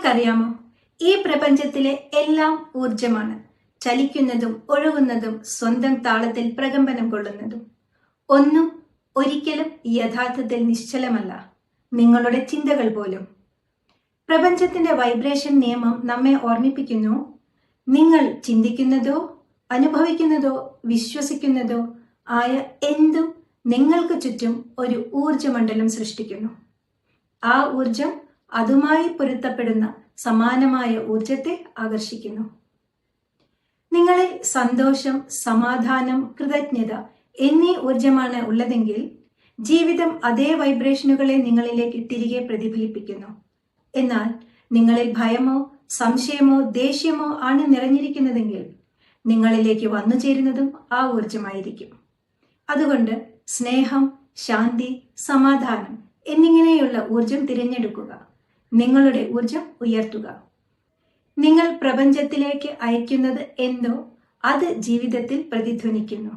നിങ്ങൾക്കറിയാമോ? ഈ പ്രപഞ്ചത്തിലെ എല്ലാം ഊർജമാണ് ചലിക്കുന്നതും ഒഴുകുന്നതും സ്വന്തം താളത്തിൽ പ്രകമ്പനം കൊള്ളുന്നതും. ഒന്നും ഒരിക്കലും യഥാർത്ഥത്തിൽ നിശ്ചലമല്ല. നിങ്ങളുടെ ചിന്തകൾ പോലും. പ്രപഞ്ചത്തിന്റെ വൈബ്രേഷൻ നിയമം നമ്മെ ഓർമ്മിപ്പിക്കുന്നു. നിങ്ങൾ ചിന്തിക്കുന്നതോ അനുഭവിക്കുന്നതോ വിശ്വസിക്കുന്നതോ ആയ എന്തും നിങ്ങൾക്ക് ചുറ്റും ഒരു ഊർജമണ്ഡലം സൃഷ്ടിക്കുന്നു. ആ ഊർജം അതുമായി പൊരുത്തപ്പെടുന്ന സമാനമായ ഊർജത്തെ ആകർഷിക്കുന്നു. നിങ്ങളിൽ സന്തോഷം സമാധാനം കൃതജ്ഞത എന്നീ ഊർജമാണ് ഉള്ളതെങ്കിൽ ജീവിതം അതേ വൈബ്രേഷനുകളെ നിങ്ങളിലേക്ക് തിരികെ പ്രതിഫലിപ്പിക്കുന്നു. എന്നാൽ നിങ്ങളിൽ ഭയമോ സംശയമോ ദേഷ്യമോ ആണ് നിറഞ്ഞിരിക്കുന്നതെങ്കിൽ നിങ്ങളിലേക്ക് വന്നു ചേരുന്നതും ആ ഊർജമായിരിക്കും അതുകൊണ്ട് സ്നേഹം ശാന്തി സമാധാനം എന്നിങ്ങനെയുള്ള ഊർജം തിരഞ്ഞെടുക്കുക. നിങ്ങളുടെ ഊർജം ഉയർത്തുക. നിങ്ങൾ പ്രപഞ്ചത്തിലേക്ക് അയക്കുന്നത് എന്തോ അത് ജീവിതത്തിൽ പ്രതിധ്വനിക്കുന്നു.